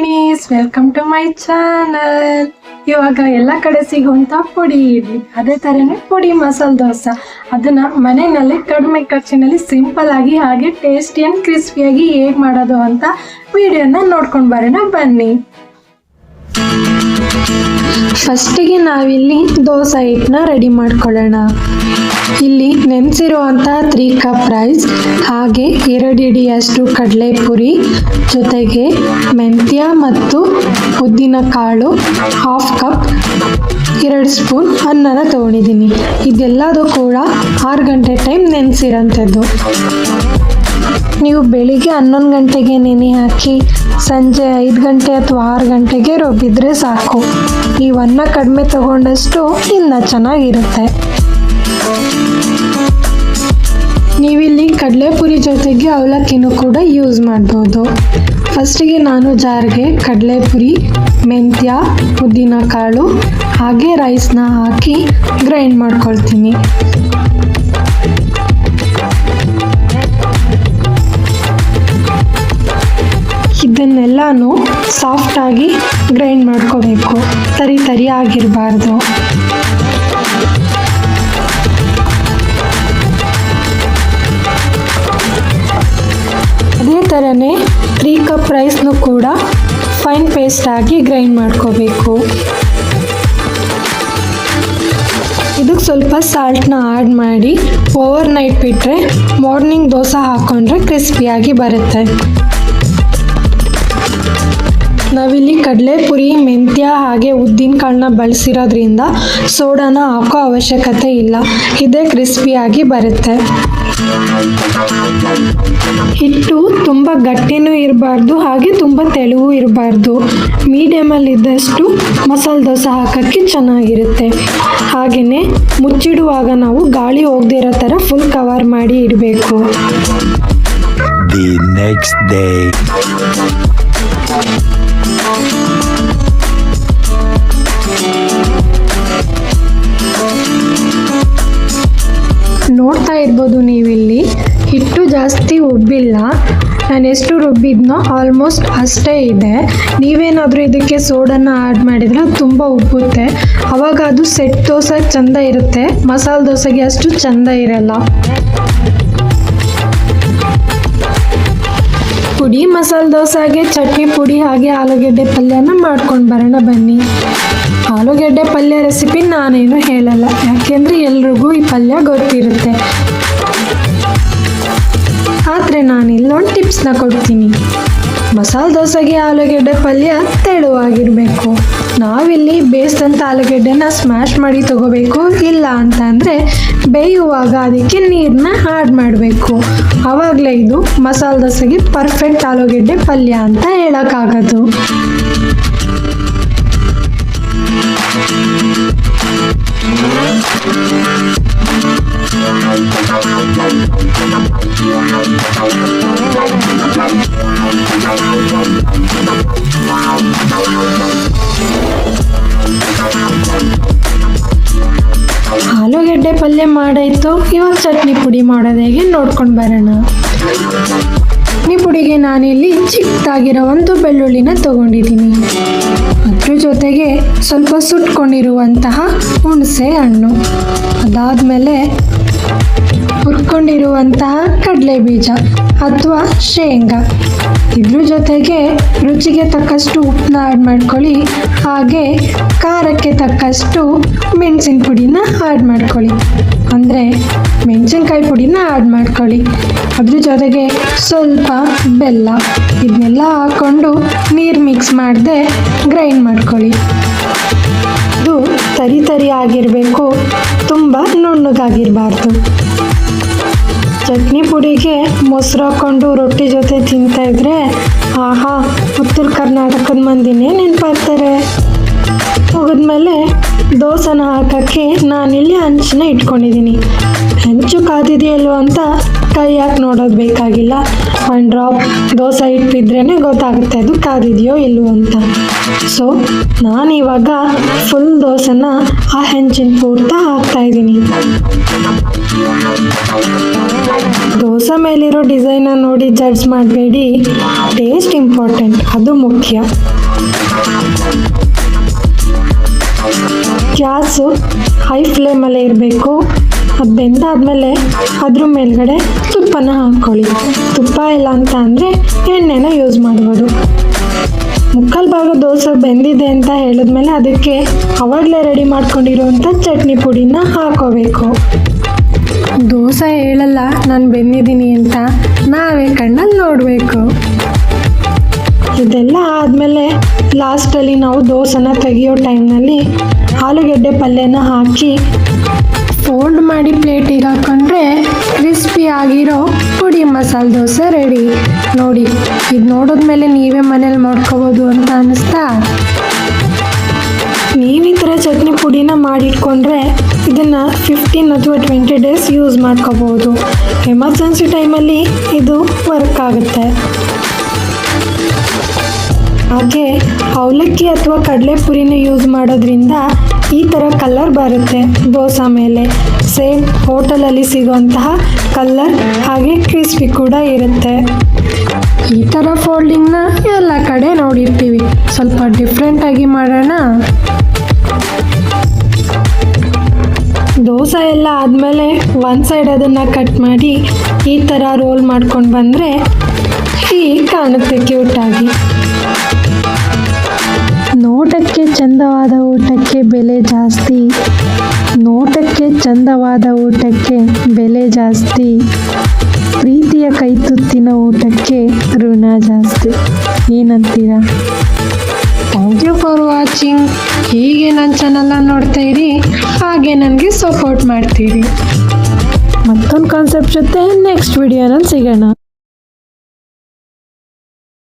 ಕಣ್ಮಣೀಸ್ welcome to my channel ಇವಾಗ ಎಲ್ಲ ಕಡೆ ಸಿಗುವಂತ ಪುಡಿ ಇಡ್ಲಿ ಅದೇ ಥರನೇ ಪುಡಿ ಮಸಾಲೆ ದೋಸೆ. ಅದನ್ನ ಮನೆಯಲ್ಲಿ ಕಡಿಮೆ ಖರ್ಚಿನಲ್ಲಿ ಸಿಂಪಲ್ ಆಗಿ ಹಾಗೆ ಟೇಸ್ಟಿ ಆ್ಯಂಡ್ ಕ್ರಿಸ್ಪಿಯಾಗಿ ಹೇಗೆ ಮಾಡೋದು ಅಂತ ವಿಡಿಯೋನ ನೋಡ್ಕೊಂಡು ಬರೋಣ ಬನ್ನಿ. ಫಸ್ಟಿಗೆ ನಾವಿಲ್ಲಿ ದೋಸೆ ಹಿಟ್ಟನ್ನ ರೆಡಿ ಮಾಡ್ಕೊಳ್ಳೋಣ. ಇಲ್ಲಿ ನೆನೆಸಿರುವಂಥ ತ್ರೀ ಕಪ್ ರೈಸ್, ಹಾಗೆ ಎರಡು ಇಡಿಯಷ್ಟು ಕಡಲೆಪುರಿ, ಜೊತೆಗೆ ಮೆಂತ್ಯ ಮತ್ತು ಉದ್ದಿನ ಕಾಳು ಹಾಫ್ ಕಪ್ ಎರಡು ಸ್ಪೂನ್ ಅನ್ನನ ತೊಗೊಂಡಿದ್ದೀನಿ. ಇದೆಲ್ಲದೂ ಕೂಡ ಆರು ಗಂಟೆ ಟೈಮ್ ನೆನೆಸಿರೋಂಥದ್ದು. ನೀವು ಬೆಳಿಗ್ಗೆ ಹನ್ನೊಂದು ಗಂಟೆಗೆ ನೆನೆ ಹಾಕಿ, ಸಂಜೆ ಐದು ಗಂಟೆ ಅಥವಾ ಆರು ಗಂಟೆಗೆ ರುಬ್ಬಿದ್ರೆ ಸಾಕು. ಈ ಅನ್ನ ಕಡಿಮೆ ತಗೊಂಡಷ್ಟು ಇನ್ನ ಚೆನ್ನಾಗಿರುತ್ತೆ. ನೀವಿಲ್ಲಿ ಕಡಲೆಪುರಿ ಜೊತೆಗೆ ಅವಲಕ್ಕಿನೂ ಕೂಡ ಯೂಸ್ ಮಾಡ್ಬೋದು. ಫಸ್ಟಿಗೆ ನಾನು ಜಾರ್ಗೆ ಕಡಲೆಪುರಿ, ಮೆಂತ್ಯ ಉದ್ದಿನ ಕಾಳು, ಹಾಗೆ ರೈಸ್ನ ಹಾಕಿ ಗ್ರೈಂಡ್ ಮಾಡ್ಕೊಳ್ತೀನಿ. ಇದನ್ನೆಲ್ಲಾನು ಸಾಫ್ಟಾಗಿ ಗ್ರೈಂಡ್ ಮಾಡ್ಕೋಬೇಕು. ತರಿ ತರಿ ಆಗಿರಬಾರ್ದು. ಅದೇ ಥರನೇ ತ್ರೀ ಕಪ್ ರೈಸ್ನು ಕೂಡ ಫೈನ್ ಪೇಸ್ಟ್ ಆಗಿ ಗ್ರೈಂಡ್ ಮಾಡ್ಕೋಬೇಕು. ಇದಕ್ಕೆ ಸ್ವಲ್ಪ ಸಾಲ್ಟ್ನ ಆ್ಯಡ್ ಮಾಡಿ ಓವರ್ ನೈಟ್ ಬಿಟ್ಟರೆ ಮಾರ್ನಿಂಗ್ ದೋಸೆ ಹಾಕ್ಕೊಂಡ್ರೆ ಕ್ರಿಸ್ಪಿಯಾಗಿ ಬರುತ್ತೆ. ನಾವಿಲ್ಲಿ ಕಡಲೆಪುರಿ ಮೆಂತ್ಯ ಹಾಗೆ ಉದ್ದಿನ ಕಾಳನ್ನ ಬಳಸಿರೋದ್ರಿಂದ ಸೋಡಾನ ಹಾಕೋ ಅವಶ್ಯಕತೆ ಇಲ್ಲ. ಇದೇ ಕ್ರಿಸ್ಪಿಯಾಗಿ ಬರುತ್ತೆ. ಹಿಟ್ಟು ತುಂಬ ಗಟ್ಟಿನೂ ಇರಬಾರ್ದು, ಹಾಗೆ ತುಂಬ ತೆಳುವೂ ಇರಬಾರ್ದು. ಮೀಡಿಯಮಲ್ಲಿ ಇದ್ದಷ್ಟು ಮಸಾಲೆ ದೋಸೆ ಹಾಕೋಕ್ಕೆ ಚೆನ್ನಾಗಿರುತ್ತೆ. ಹಾಗೆಯೇ ಮುಚ್ಚಿಡುವಾಗ ನಾವು ಗಾಳಿ ಹೋಗದಿರೋ ಥರ ಫುಲ್ ಕವರ್ ಮಾಡಿ ಇಡಬೇಕು. The next day. ನೋಡ್ತಾ ಇರ್ಬೋದು ನೀವಿಲ್ಲಿ. ಹಿಟ್ಟು ಜಾಸ್ತಿ ಉಬ್ಬಿಲ್ಲ. ನಾನು ಎಷ್ಟು ರುಬ್ಬಿದ್ನೋ ಆಲ್ಮೋಸ್ಟ್ ಅಷ್ಟೇ ಇದೆ. ನೀವೇನಾದರೂ ಇದಕ್ಕೆ ಸೋಡನ್ನು ಆ್ಯಡ್ ಮಾಡಿದರೆ ತುಂಬ ಉಬ್ಬುತ್ತೆ. ಅವಾಗ ಅದು ಸೆಟ್ ದೋಸೆ ಚೆಂದ ಇರುತ್ತೆ. ಮಸಾಲೆ ದೋಸೆಗೆ ಅಷ್ಟು ಚೆಂದ ಇರಲ್ಲ. ಪುಡಿ, ಮಸಾಲೆ ದೋಸೆಗೆ ಚಟ್ನಿ ಪುಡಿ ಹಾಗೆ ಆಲೂಗೆಡ್ಡೆ ಪಲ್ಯನ ಮಾಡ್ಕೊಂಡು ಬರೋಣ ಬನ್ನಿ. ಆಲೂಗೆಡ್ಡೆ ಪಲ್ಯ ರೆಸಿಪಿ ನಾನೇನು ಹೇಳಲ್ಲ. ಯಾಕೆಂದರೆ ಎಲ್ರಿಗೂ ಈ ಪಲ್ಯ ಗೊತ್ತಿರುತ್ತೆ. ಆದರೆ ನಾನು ಇಲ್ಲೊಂದು ಟಿಪ್ಸ್ನ ಕೊಡ್ತೀನಿ. ಮಸಾಲೆ ದೋಸೆಗೆ ಆಲೂಗೆಡ್ಡೆ ಪಲ್ಯ ತೆಳುವಾಗಿರಬೇಕು. ನಾವಿಲ್ಲಿ ಬೇಯಿಸಿದಂಥ ಆಲೂಗೆಡ್ಡೆನ ಸ್ಮ್ಯಾಶ್ ಮಾಡಿ ತಗೋಬೇಕು. ಇಲ್ಲ ಅಂತ ಅಂದರೆ ಬೇಯುವಾಗ ಅದಕ್ಕೆ ನೀರನ್ನ ಆ್ಯಡ್ ಮಾಡಬೇಕು. ಆವಾಗಲೇ ಇದು ಮಸಾಲೆ ದೋಸೆಗೆ ಪರ್ಫೆಕ್ಟ್ ಆಲೂಗೆಡ್ಡೆ ಪಲ್ಯ ಅಂತ ಹೇಳೋಕ್ಕಾಗೋದು. ಆಲೂಗೆಡ್ಡೆ ಪಲ್ಯ ಮಾಡಾಯ್ತು. ಇವಾಗ ಚಟ್ನಿ ಪುಡಿ ಮಾಡೋದು ಹೇಗೆ ನೋಡ್ಕೊಂಡು ಬರೋಣ. ಚಟ್ನಿ ಪುಡಿಗೆ ನಾನಿಲ್ಲಿ ಚಿಕ್ಕದಾಗಿರೋ ಒಂದು ಬೆಳ್ಳುಳ್ಳಿನ ತಗೊಂಡಿದ್ದೀನಿ. ಅದ್ರ ಜೊತೆಗೆ ಸ್ವಲ್ಪ ಸುಟ್ಕೊಂಡಿರುವಂತಹ ಹುಣಸೆ ಹಣ್ಣು. ಅದಾದಮೇಲೆ ಹುರ್ಕೊಂಡಿರುವಂತಹ ಕಡಲೆ ಬೀಜ ಅಥವಾ ಶೇಂಗಾ. ಇದ್ರ ಜೊತೆಗೆ ರುಚಿಗೆ ತಕ್ಕಷ್ಟು ಉಪ್ಪನ್ನ ಆ್ಯಡ್ ಮಾಡ್ಕೊಳ್ಳಿ. ಹಾಗೆ ಖಾರಕ್ಕೆ ತಕ್ಕಷ್ಟು ಮೆಣಸಿನ ಪುಡಿನ ಆ್ಯಡ್ ಮಾಡ್ಕೊಳ್ಳಿ. ಅಂದರೆ ಮೆಣಸಿನ್ಕಾಯಿ ಪುಡಿನ ಆ್ಯಡ್ ಮಾಡ್ಕೊಳ್ಳಿ. ಅದ್ರ ಜೊತೆಗೆ ಸ್ವಲ್ಪ ಬೆಲ್ಲ. ಇದನ್ನೆಲ್ಲ ಹಾಕ್ಕೊಂಡು ನೀರು ಮಿಕ್ಸ್ ಮಾಡದೆ ಗ್ರೈಂಡ್ ಮಾಡ್ಕೊಳ್ಳಿ. ತರಿ ತರಿ ಆಗಿರಬೇಕು, ತುಂಬ ನುಣ್ಣಗಾಗಿರಬಾರ್ದು. ಚಟ್ನಿ ಪುಡಿಗೆ ಮೊಸರು ಹಾಕ್ಕೊಂಡು ರೊಟ್ಟಿ ಜೊತೆ ತಿಂತಾ ಇದ್ರೆ, ಆಹಾ, ಉತ್ತರ ಕರ್ನಾಟಕದ ಮಂದಿನೇ ನೆನಪಾಗ್ತಾರೆ. ಮುಗಿದ್ಮೇಲೆ ದೋಸೆನ ಹಾಕೋಕ್ಕೆ ನಾನಿಲ್ಲಿ ಹಂಚನ್ನ ಇಟ್ಕೊಂಡಿದ್ದೀನಿ. ಹೆಂಚು ಕಾದಿದೆಯಲ್ವ ಅಂತ ಕೈ ಹಾಕಿ ನೋಡೋದು ಬೇಕಾಗಿಲ್ಲ. ಒಂದು ಡ್ರಾಪ್ ದೋಸೆ ಇಟ್ಟಿದ್ರೇ ಗೊತ್ತಾಗುತ್ತೆ, ಅದು ಕಾದಿದೆಯೋ ಇಲ್ಲೋ ಅಂತ. ಸೊ ನಾನು ಇವಾಗ ಫುಲ್ ದೋಸೆನ ಆ ಹೆಂಚಿನ ಪೂರ್ತ ಹಾಕ್ತಾ ಇದ್ದೀನಿ. ದೋಸೆ ಮೇಲಿರೋ ಡಿಸೈನ ನೋಡಿ ಜಡ್ಜ್ ಮಾಡಬೇಡಿ. ಟೇಸ್ಟ್ ಇಂಪಾರ್ಟೆಂಟ್ ಅದು ಮುಖ್ಯ. ಗ್ಯಾಸು ಹೈ ಫ್ಲೇಮಲ್ಲೇ ಇರಬೇಕು. ಅದು ಬೆಂದಾದ್ಮೇಲೆ ಅದ್ರ ಮೇಲ್ಗಡೆ ತುಪ್ಪನ ಹಾಕ್ಕೊಳ್ಳಿ ತುಪ್ಪ ಇಲ್ಲ ಅಂತ ಅಂದರೆ ಎಣ್ಣೆನ ಯೂಸ್ ಮಾಡ್ಬೋದು. ಮುಕ್ಕಲ್ ಭಾಗ ದೋಸೆ ಬೆಂದಿದೆ ಅಂತ ಹೇಳಿದ್ಮೇಲೆ ಅದಕ್ಕೆ ಅವಾಗಲೇ ರೆಡಿ ಮಾಡ್ಕೊಂಡಿರುವಂಥ ಚಟ್ನಿ ಪುಡಿನ ಹಾಕೋಬೇಕು. ದೋಸೆ ಹೇಳಲ್ಲ, ನಾನು ಬೆಂದಿದ್ದೀನಿ ಅಂತ ನಾವೇ ಕಣ್ಣಲ್ಲಿ ನೋಡಬೇಕು. ಇದೆಲ್ಲ ಆದಮೇಲೆ ಲಾಸ್ಟಲ್ಲಿ ನಾವು ದೋಸೆನ ತೆಗಿಯೋ ಟೈಮ್ನಲ್ಲಿ ಆಲೂಗೆಡ್ಡೆ ಪಲ್ಯನ ಹಾಕಿ ಫೋಲ್ಡ್ ಮಾಡಿ ಪ್ಲೇಟಿಗೆ ಹಾಕೊಂಡ್ರೆ ಕ್ರಿಸ್ಪಿ ಆಗಿರೋ ಪುಡಿ ಮಸಾಲೆ ದೋಸೆ ರೆಡಿ ನೋಡಿ, ಇದು ನೋಡಿದ್ಮೇಲೆ ನೀವೇ ಮನೇಲಿ ಮಾಡ್ಕೋಬೋದು ಅಂತ ಅನ್ನಿಸ್ತಾ ನೀವು ಈ ಥರ ಚಟ್ನಿ ಪುಡಿನ ಮಾಡಿಟ್ಕೊಂಡ್ರೆ ಇದನ್ನು ಫಿಫ್ಟೀನ್ ಅಥವಾ ಟ್ವೆಂಟಿ ಡೇಸ್ ಯೂಸ್ ಮಾಡ್ಕೋಬೋದು. ಎಮರ್ಜೆನ್ಸಿ ಟೈಮಲ್ಲಿ ಇದು ವರ್ಕ್ ಆಗುತ್ತೆ. ಹಾಗೆ ಅವಲಕ್ಕಿ ಅಥವಾ ಕಡಲೆಪುರಿನ ಯೂಸ್ ಮಾಡೋದ್ರಿಂದ ಈ ಥರ ಕಲ್ಲರ್ ಬರುತ್ತೆ ದೋಸೆ ಮೇಲೆ. ಸೇಮ್ ಹೋಟೆಲಲ್ಲಿ ಸಿಗುವಂತಹ ಕಲ್ಲರ್ ಹಾಗೆ ಕ್ರಿಸ್ಪಿ ಕೂಡ ಇರುತ್ತೆ. ಈ ಥರ ಫೋಲ್ಡಿಂಗ್ನ ಎಲ್ಲ ಕಡೆ ನೋಡಿರ್ತೀವಿ. ಸ್ವಲ್ಪ ಡಿಫ್ರೆಂಟಾಗಿ ಮಾಡೋಣ. ದೋಸೆ ಎಲ್ಲ ಆದಮೇಲೆ ಒಂದು ಸೈಡ್ ಅದನ್ನು ಕಟ್ ಮಾಡಿ ಈ ಥರ ರೋಲ್ ಮಾಡ್ಕೊಂಡು ಬಂದರೆ ಈ ಕಾಣುತ್ತೆ ಕ್ಯೂಟಾಗಿ ಚಂದವಾದ ಊಟಕ್ಕೆ ಬೆಲೆ ಜಾಸ್ತಿ. ನೋಟಕ್ಕೆ ಚಂದವಾದ ಊಟಕ್ಕೆ ಬೆಲೆ ಜಾಸ್ತಿ. ಪ್ರೀತಿಯ ಕೈತುತ್ತಿನ ಊಟಕ್ಕೆ ಋಣ ಜಾಸ್ತಿ. ಏನಂತೀರಾ? ಥ್ಯಾಂಕ್ ಯು ಫಾರ್ ವಾಚಿಂಗ್ ಹೀಗೆ ನನ್ನ ಚಾನಲ್ನ ನೋಡ್ತಾ ಇರಿ. ಹಾಗೆ ನನಗೆ ಸಪೋರ್ಟ್ ಮಾಡ್ತೀರಿ. ಮತ್ತೊಂದು ಕಾನ್ಸೆಪ್ಟ್ ಜೊತೆ ನೆಕ್ಸ್ಟ್ ವಿಡಿಯೋನಲ್ಲಿ ಸಿಗೋಣ.